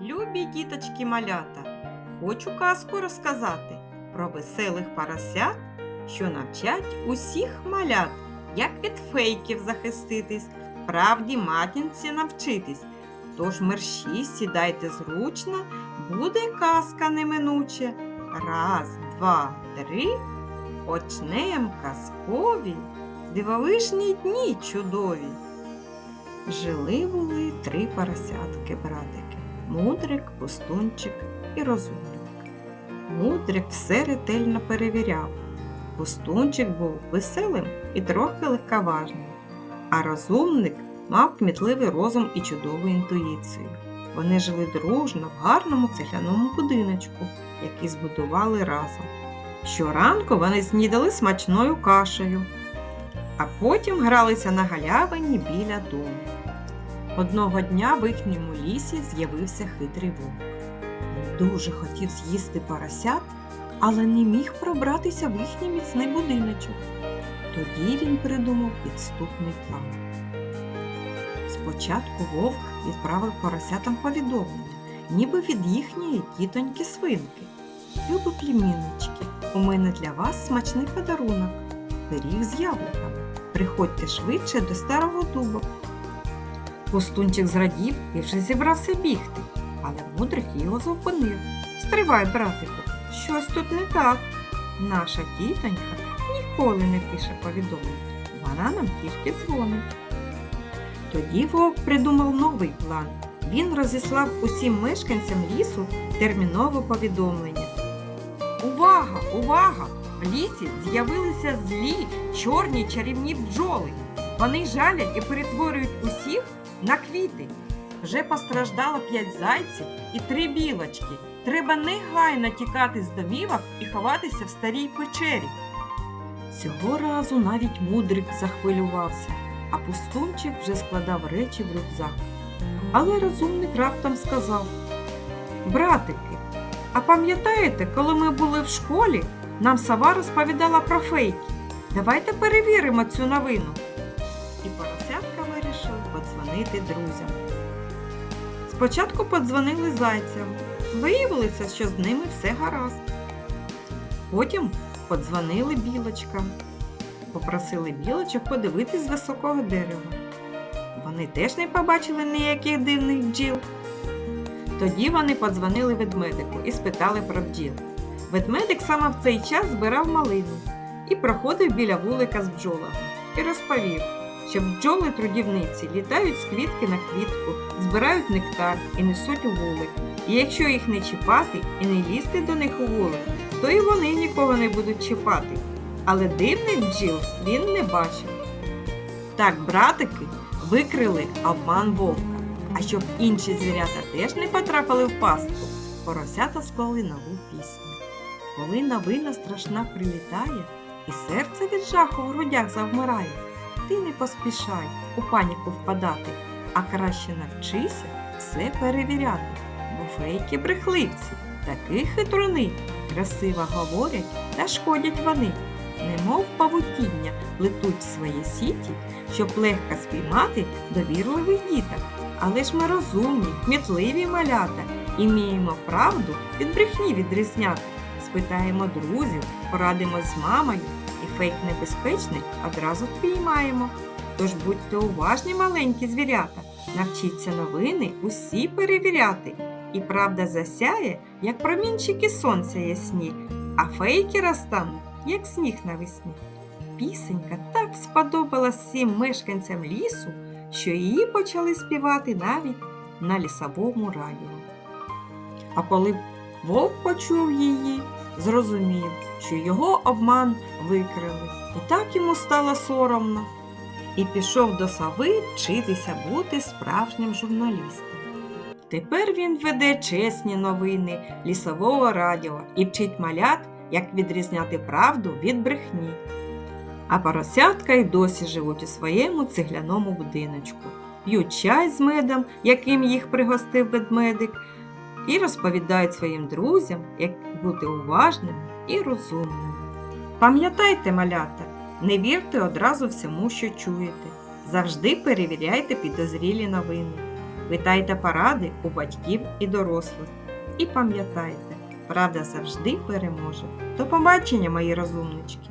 Любі діточки малята, хочу казку розказати про веселих поросят, що навчать усіх малят, як від фейків захиститись, правді матінці навчитись. Тож мерщі сідайте зручно, буде казка неминуче. Раз, два, три. Почнем казкові, дивовижні дні чудові. Жили були три поросятки братики Мудрик, Пустунчик і Розумник. Мудрик все ретельно перевіряв. Пустунчик був веселим і трохи легковажним, а розумник мав кмітливий розум і чудову інтуїцію. Вони жили дружно в гарному цегляному будиночку, який збудували разом. Щоранку вони снідали смачною кашею, а потім гралися на галявині біля дому. Одного дня в їхньому лісі з'явився хитрий вовк. Він дуже хотів з'їсти поросят, але не міг пробратися в їхній міцний будиночок. Тоді він придумав підступний план. Спочатку вовк відправив поросятам повідомлення, ніби від їхньої тітоньки свинки. Любі племіннички, у мене для вас смачний подарунок. Пиріг з яблуками. Приходьте швидше до старого дуба. Пустунчик зрадів і вже зібрався бігти, але мудрик його зупинив. Стривай, братику, щось тут не так. Наша тітонька ніколи не пише повідомлень. Вона нам тільки дзвонить. Тоді вовк придумав новий план. Він розіслав усім мешканцям лісу термінове повідомлення. Увага! Увага! В лісі з'явилися злі чорні чарівні бджоли. Вони жалять і перетворюють усіх на квіти. Вже постраждало п'ять зайців і три білочки. Треба негайно тікати з домівок і ховатися в старій печері. Цього разу навіть мудрик захвилювався, а пустунчик вже складав речі в рюкзак. Але розумник раптом сказав: Братики, а пам'ятаєте, коли ми були в школі, нам сова розповідала про фейки. Давайте перевіримо цю новину. І подзвонити друзям. Спочатку подзвонили зайцям. Виявилося, що з ними все гаразд. Потім подзвонили білочкам. Попросили білочок подивитись з високого дерева. Вони теж не побачили ніяких дивних бджіл. Тоді вони подзвонили ведмедику і спитали про бджіл. Ведмедик саме в цей час збирав малину і проходив біля вулика з бджолами і розповів, що бджоли трудівниці літають з квітки на квітку, збирають нектар і несуть у вулик. І якщо їх не чіпати і не лізти до них у вулик, то і вони нікого не будуть чіпати. Але дивних бджіл він не бачив. Так, братики викрили обман вовка. А щоб інші звірята теж не потрапили в пастку, поросята склали нову пісню. Коли новина страшна прилітає, і серце від жаху в грудях завмирає, ти не поспішай у паніку впадати, а краще навчися все перевіряти, бо фейки брехливці, такі хитруни, красиво говорять та шкодять вони, немов павутіння плетуть в свої сіті, щоб легко спіймати довірливих діток. Але ж ми розумні, кмітливі малята і вміємо правду від брехні відрізняти. Спитаємо друзів, порадимо з мамою фейк небезпечний одразу впіймаємо. Тож будьте уважні, маленькі звірята, навчіться новини усі перевіряти. І правда засяє, як промінчики сонця ясні, а фейки розтануть, як сніг навесні. Пісенька так сподобалась всім мешканцям лісу, що її почали співати навіть на лісовому радіо. А коли вовк почув її, зрозумів, що його обман викрили, і так йому стало соромно, і пішов до сови вчитися бути справжнім журналістом. Тепер він веде чесні новини лісового радіо і вчить малят, як відрізняти правду від брехні. А поросятка й досі живуть у своєму цегляному будиночку, п'ють чай з медом, яким їх пригостив ведмедик, і розповідають своїм друзям, як бути уважним і розумним. Пам'ятайте, малята, не вірте одразу всьому, що чуєте. Завжди перевіряйте підозрілі новини. Питайте поради у батьків і дорослих. І пам'ятайте, правда завжди переможе. До побачення, мої розумнички!